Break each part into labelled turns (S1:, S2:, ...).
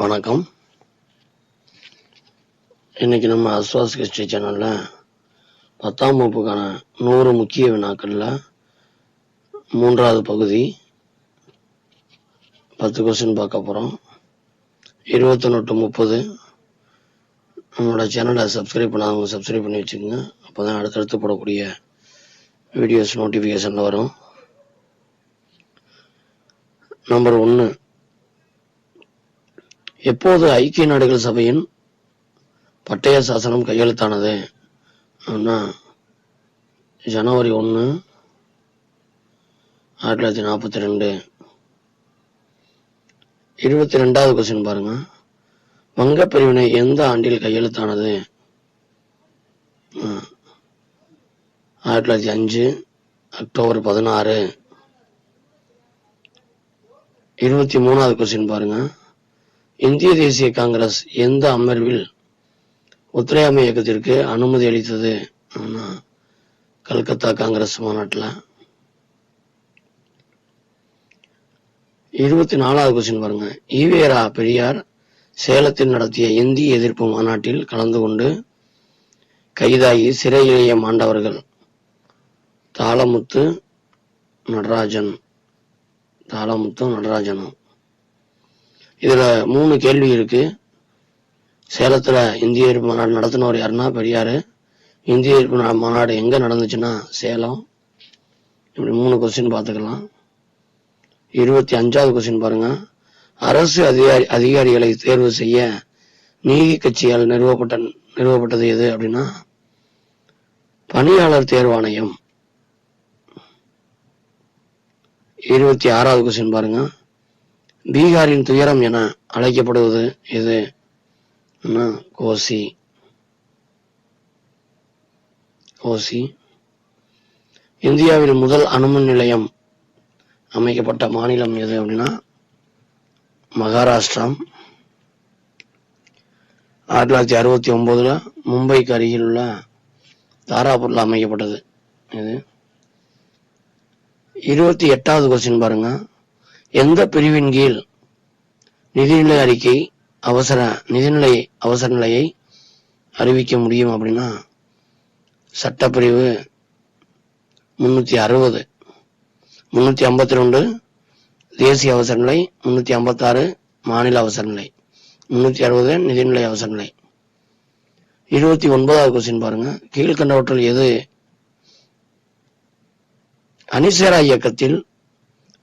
S1: வணக்கம். இன்னைக்கு நம்ம அஸ்வாஸ் ஹிஸ்டரி சேனலில் பத்தாம் வகுப்புக்கான நூறு முக்கிய வினாக்களில் மூன்றாவது பகுதி பத்து கொஸ்டின் பார்க்க போகிறோம் இருபத்தொன்னு டு முப்பது. நம்மளோட சேனலை சப்ஸ்கிரைப் பண்ணாதவங்க சப்ஸ்கிரைப் பண்ணி வச்சுக்கோங்க. அப்பதான் அடுத்தடுத்து போடக்கூடிய வீடியோஸ் நோட்டிஃபிகேஷனில் வரும். நம்பர் ஒன்று எப்போது ஐக்கிய நாடுகள் சபையின் பட்டய சாசனம் கையெழுத்தானது? அப்படின்னா ஜனவரி ஒன்று ஆயிரத்தி தொள்ளாயிரத்தி நாற்பத்தி ரெண்டு. இருபத்தி ரெண்டாவது கொஸ்டின் பாருங்க. வங்கப் பிரிவினை எந்த ஆண்டில் கையெழுத்தானது? ஆயிரத்தி தொள்ளாயிரத்தி அஞ்சு அக்டோபர் பதினாறு. இருபத்தி மூணாவது கொஸ்டின் பாருங்கள் இந்திய தேசிய காங்கிரஸ் எந்த அமர்வில் ஒத்துழையாமை இயக்கத்திற்கு அனுமதி அளித்தது? கல்கத்தா காங்கிரஸ் மாநாட்டில். இருபத்தி நாலாவது கொஸ்டின் பாருங்க. ஈவேரா பெரியார் சேலத்தில் நடத்திய இந்திய எதிர்ப்பு மாநாட்டில் கலந்து கொண்டு கைதாகி சிறையிலேயே மாண்டவர்கள் தாளமுத்து நடராஜன். தாளமுத்தும் நடராஜனும். இதுல மூணு கேள்வி இருக்கு. சேலத்துல இந்திய எதிர்ப்பு மாநாடு நடத்தினவர் யாருன்னா பெரியாரு. இந்திய எதிர்ப்பு நா- மாநாடு எங்க நடந்துச்சுன்னா சேலம். இப்படி மூணு கொஸ்டின் பார்த்துக்கலாம். இருபத்தி அஞ்சாவது கொஸ்டின் பாருங்க. அரசு அதிகாரி அதிகாரிகளை தேர்வு செய்ய நீதி கட்சியால் நிறுவப்பட்ட நிறுவப்பட்டது எது அப்படின்னா பணியாளர் தேர்வாணையம். இருபத்தி ஆறாவது கொஸ்டின் பாருங்க. பீகாரின் துயரம் என அழைக்கப்படுவது எது? கோசி. கோசி. இந்தியாவின் முதல் அணுமின் நிலையம் அமைக்கப்பட்ட மாநிலம் எது அப்படின்னா மகாராஷ்டிரம். ஆயிரத்தி தொள்ளாயிரத்தி அறுபத்தி ஒன்பதுல மும்பைக்கு அருகில் உள்ள தாராபூர்ல அமைக்கப்பட்டது. இது இருபத்தி எட்டாவது கொஸ்டின் பாருங்க. எந்த பிரிவின் கீழ் நிதிநிலை அறிக்கை அவசர நிதிநிலை அவசர நிலையை அறிவிக்க முடியும் அப்படின்னா சட்டப்பிரிவு முன்னூத்தி அறுபது முன்னூத்தி ஐம்பத்தி ரெண்டு தேசிய அவசர நிலை முன்னூத்தி ஐம்பத்தாறு மாநில அவசர நிலை முன்னூத்தி அறுபது நிதிநிலை அவசர நிலை. இருபத்தி ஒன்பதாவது கொஸ்டின் பாருங்க. கீழ்கண்டவற்றில் எது? அனிசேரா இயக்கத்தில்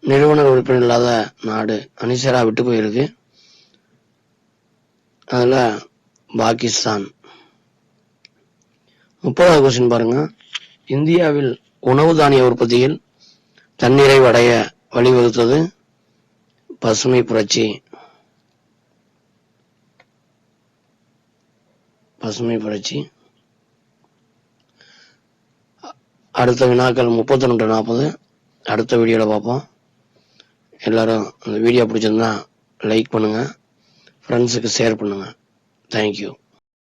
S1: நிறுவனர் உறுப்பினர் இல்லாத நாடு அனிசரா விட்டு போயிருக்கு. அதில் பாகிஸ்தான். முப்பதாவது கொஸ்டின் பாருங்க. இந்தியாவில் உணவு தானிய உற்பத்தியில் தன்னிறைவு அடைய வழிவகுத்தது பசுமை புரட்சி. பசுமை புரட்சி. அடுத்த வினாக்கள் முப்பத்தி ரெண்டு நாற்பது. அடுத்த வீடியோவில் பார்ப்போம். எல்லாரும் இந்த வீடியோ பிடிச்சிருந்தா லைக் பண்ணுங்கள் ஃப்ரெண்ட்ஸுக்கு ஷேர் பண்ணுங்கள் தேங்க்யூ